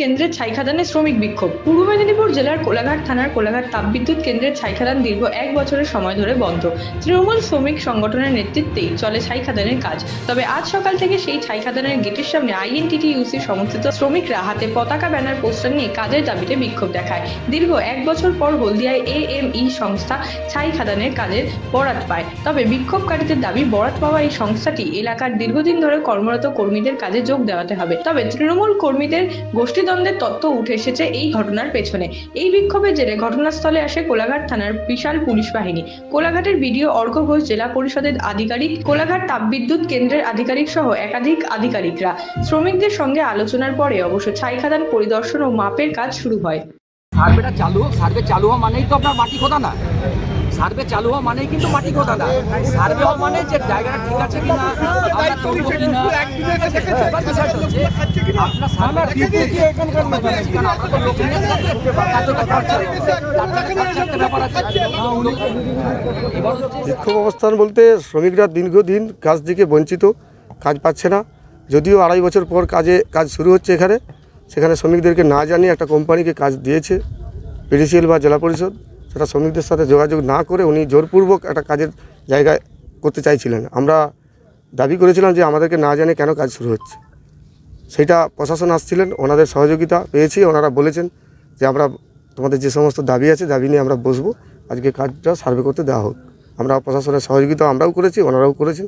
কেন্দ্রের ছাইখাদানে শ্রমিক বিক্ষোভ। পূর্ব মেদিনীপুর জেলার কোলাঘাট থানার কোলাঘাট তাপবিদ্যুৎ কেন্দ্রের ছাইখাদান দীর্ঘ এক বছরের সময় ধরে বন্ধ। তৃণমূল শ্রমিক সংগঠনের নেতৃত্বেই চলে ছাইখাদানের কাজ। তবে আজ সকাল থেকে সেই ছাইখাদানের গেটের সামনে আইএনটিটিইউসি সমর্থিত শ্রমিকরা হাতে পতাকা, ব্যানার, পোস্টার নিয়ে কাজের দাবিতে বিক্ষোভ দেখায়। দীর্ঘ এক বছর পর হলদিয়ায় এএমই সংস্থা ছাই খাদানের কাজের বরাত পায়। তবে বিক্ষোভকারীদের দাবি, বরাত পাওয়া এই সংস্থাটি এলাকার দীর্ঘদিন ধরে কর্মরত কর্মীদের কাজে যোগ দেওয়াতে হবে। তবে তৃণমূল কর্মীদের গোষ্ঠীদ্বন্দ্বের তত্ত্ব উঠে এসেছে এই ঘটনার পেছনে। এই বিক্ষোভের জেরে ঘটনাস্থলে আসে কোলাঘাট থানার বিশাল পুলিশ বাহিনী। কোলাঘাটের বিডিও অর্ঘ ঘোষ, জেলা পরিষদের আধিকারিক, কোলাঘাট তাপবিদ্যুৎ কেন্দ্রের আধিকারিক সহ একাধিক আধিকারিকরা। শ্রমিকদের সঙ্গে আলোচনার পরে অবশ্য ছাই খাদান পরিদর্শন ও মাপের কাজ শুরু হয়। সার্ভেটা চালু সার্ভে চালু হওয়া মানেই তো আপনার মাটি খোদা না। সার্ভে চালু হওয়া মানেই কিন্তু মাটি খোদা না সার্ভে হওয়া মানে যে জায়গাটা ঠিক আছে কিনা আমরা আপনার বিক্ষোভ অবস্থান বলতে শ্রমিকরা দীর্ঘদিন কাজ থেকে বঞ্চিত কাজ পাচ্ছে না। যদিও আড়াই বছর পর কাজে কাজ শুরু হচ্ছে এখানে। সেখানে শ্রমিকদেরকে না জানিয়ে একটা কোম্পানিকে কাজ দিয়েছে পিডিসিএল বা জেলা পরিষদ। সেটা শ্রমিকদের সাথে যোগাযোগ না করে উনি জোরপূর্বক একটা কাজের জায়গায় করতে চাইছিলেন। আমরা দাবি করেছিলাম যে আমাদেরকে না জানে কেন কাজ শুরু হচ্ছে। সেটা প্রশাসন আসছিলেন ওনাদের সহযোগিতা পেয়েছি ওনারা বলেছেন যে আমরা তোমাদের যে সমস্ত দাবি আছে দাবি নিয়ে আমরা বসবো। আজকে কাজটা সার্ভে করতে দেওয়া হোক। আমরা প্রশাসনের সহযোগিতা আমরাও করেছি ওনারাও করেছেন।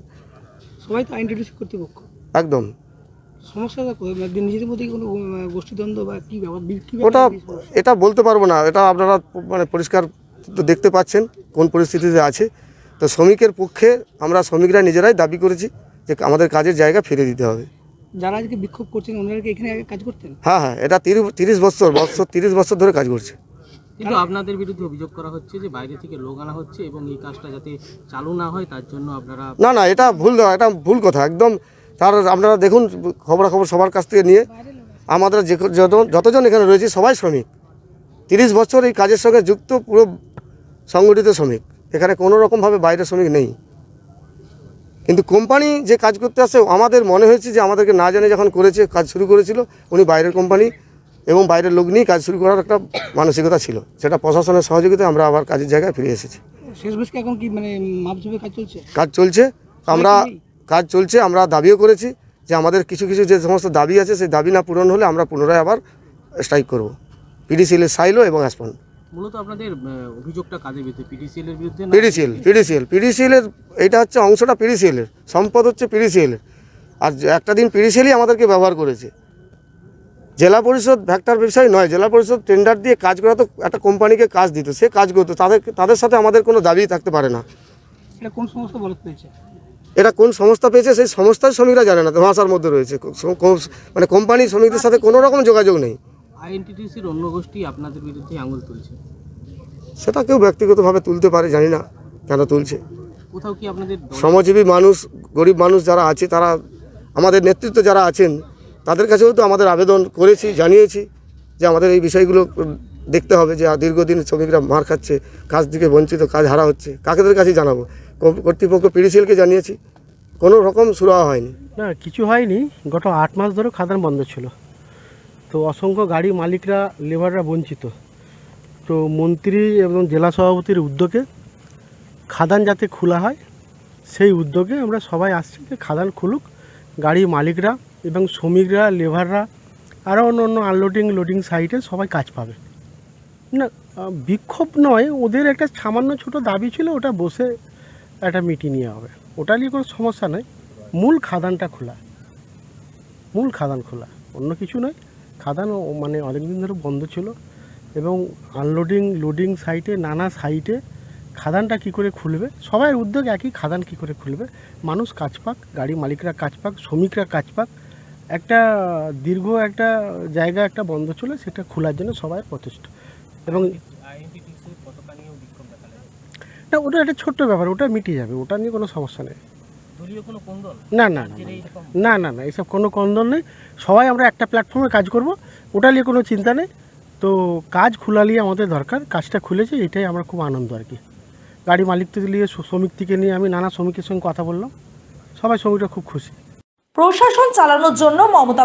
সবাই তো কর্তৃপক্ষ। একদম। সমস্যাটা? মানে নিজেদের মধ্যে কোনো গোষ্ঠীদ্বন্দ্ব বা কি ব্যাপার? ওটা? এটা বলতে পারব না। এটা আপনারা মানে পরিষ্কার তো দেখতে পাচ্ছেন কোন পরিস্থিতিতে আছে। তো শ্রমিকের পক্ষে আমরা শ্রমিকরা নিজেরাই দাবি করেছি যে আমাদের কাজের জায়গা ফিরে দিতে হবে। যারা আজকে বিক্ষোভ করছেন ওনারা কি এখানে আগে কাজ করতেন হ্যাঁ হ্যাঁ এটা তিরিশ তিরিশ বছর বছর তিরিশ বছর ধরে কাজ করছে। কিন্তু আপনাদের বিরুদ্ধে অভিযোগ করা হচ্ছে যে বাইরে থেকে লোক আনা হচ্ছে এবং এই কাজটা যাতে চালু না হয় তার জন্য আপনারা না না এটা ভুল এটা ভুল কথা। একদম তার আপনারা দেখুন খবরাখবর সবার কাছ থেকে নিয়ে। আমাদের যে যত- যতজন এখানে রয়েছে সবাই শ্রমিক। তিরিশ বছর এই কাজের সঙ্গে যুক্ত পুরো সংগঠিত শ্রমিক। এখানে কোনো রকমভাবে বাইরের শ্রমিক নেই। কিন্তু কোম্পানি যে কাজ করতে আসে আমাদের মনে হয়েছে যে আমাদেরকে না জানে যখন করেছে কাজ শুরু করেছিল উনি বাইরের কোম্পানি এবং বাইরের লোক নিয়েই কাজ শুরু করার একটা মানসিকতা ছিল। সেটা প্রশাসনের সহযোগিতায় আমরা আবার কাজের জায়গায় ফিরে এসেছি। মানে কাজ চলছে? কাজ চলছে। আমরা? কাজ চলছে আমরা দাবিও করেছি যে আমাদের কিছু কিছু যে সমস্ত দাবি আছে সেই দাবি না পূরণ হলে আমরা পুনরায় আবার স্ট্রাইক করব। পিডিসিএলের সাইলো এবং অ্যাসপন মূলত আপনাদের অভিযোগটা কাজের বিরুদ্ধে পিডিসিএল এর বিরুদ্ধে পিডিসিএল পিডিসিএল পিডিসিএলের এইটা হচ্ছে অংশটা পিডিসিএলের সম্পদ হচ্ছে পিডিসিএলের আর একটা দিন পিডিসিএলই আমাদেরকে ব্যবহার করেছে। জেলা পরিষদ ভ্যাক্টার বিষয় নয় জেলা পরিষদ টেন্ডার দিয়ে কাজ করা তো একটা কোম্পানিকে কাজ দিত সে কাজ করতো তাদের তাদের সাথে আমাদের কোনো দাবি থাকতে পারে না। এটা কোন সমস্যা বলতে পেয়েছে এটা কোন সংস্থা পেয়েছে সেই সংস্থার শ্রমিকরা জানে না ধোঁয়াশার মধ্যে রয়েছে। মানে কোম্পানি শ্রমিকদের সাথে কোনো রকম যোগাযোগ নেই। আইএনটিটিসির অন্য গোষ্ঠী আপনাদের বিরুদ্ধে আঙুল তুলছে? সেটা কেউ ব্যক্তিগতভাবে তুলতে পারে জানি না কেন তুলছে। কোথাও কি আপনাদের শ্রমজীবী মানুষ গরিব মানুষ যারা আছে তারা আমাদের নেতৃত্ব যারা আছেন তাদের কাছেও তো আমাদের আবেদন করেছি জানিয়েছি যে আমাদের এই বিষয়গুলো দেখতে হবে যে দীর্ঘদিন শ্রমিকরা মার খাচ্ছে কাজ থেকে বঞ্চিত কাজ হারা হচ্ছে কাকেদের কাছে জানাব? কর্তৃপক্ষ পিডিসিএলকে জানিয়েছি। কোনো রকম সুরাহা হয়নি। না, কিছু হয়নি। গত আট মাস ধরে খাদান বন্ধ ছিল। তো অসংখ্য গাড়ি মালিকরা, লেবাররা বঞ্চিত। তো মন্ত্রী এবং জেলা সভাপতির উদ্যোগে খাদান যাতে খোলা হয়, সেই উদ্যোগে আমরা সবাই আসছি যে খাদান খুলুক। গাড়ি মালিকরা এবং শ্রমিকরা, লেবাররা, আরও অন্য অন্য আনলোডিং লোডিং সাইটে সবাই কাজ পাবে। না বিক্ষোভ নয়, ওদের একটা সামান্য ছোট দাবি ছিল, ওটা বসে একটা মিটিং নিয়ে হবে। ওটা নিয়ে কোনো সমস্যা নয় মূল খাদানটা খোলা। মূল খাদান খোলা। অন্য কিছু নয়। খাদান মানে অনেকদিন ধরে বন্ধ ছিল এবং আনলোডিং লোডিং সাইটে নানা সাইটে খাদানটা কি করে খুলবে? সবাই উদ্যোগ একই খাদান কি করে খুলবে? মানুষ কাজ পাক, গাড়ি মালিকরা কাজ পাক, শ্রমিকরা কাজ পাক। একটা দীর্ঘ একটা জায়গা একটা বন্ধ ছিল সেটা খোলার জন্য সবাই প্রচেষ্টা এবং আইএনটিটিসির পতাকা নিয়েও বিক্ষোভ দেখা যায় না ওটা একটা ছোট্ট ব্যাপার ওটা মিটে যাবে ওটা নিয়ে কোনো সমস্যা নেই। দলীয় কোনো কোন্দল? না না না না, না এসব কোনো কন্দল নেই। সবাই আমরা একটা প্ল্যাটফর্মে কাজ করব ওটা নিয়ে কোনো চিন্তা নেই। তো কাজ খোলালিয়ে আমাদের দরকার কাজটা খুলেছে এটাই আমরা খুব আনন্দ আর কি। গাড়ি মালিক থেকে নিয়ে শ্র- শ্রমিক থেকে নিয়ে আমি নানা শ্রমিকের সঙ্গে কথা বললাম। সবাই শ্রমিকরা খুব খুশি। প্রশাসন চালানোর জন্য মমতা